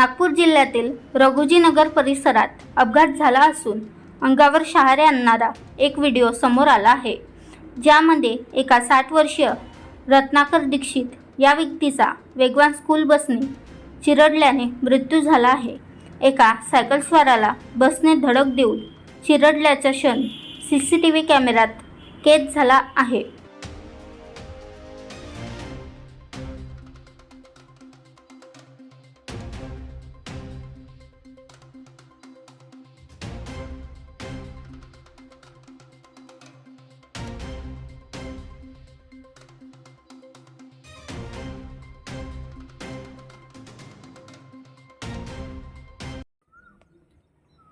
नागपूर जिल्ह्यातील रघुजीनगर परिसरात अपघात झाला असून अंगावर शहारे आणणारा एक व्हिडिओ समोर आला आहे. ज्यामध्ये एका साठ वर्षीय रत्नाकर दीक्षित या व्यक्तीचा वेगवान स्कूल बसने चिरडल्याने मृत्यू झाला आहे. एका सायकलस्वाराला बसने धडक देऊन चिरडल्याचा क्षण सी सी टी व्ही कॅमेऱ्यात कैद झाला आहे.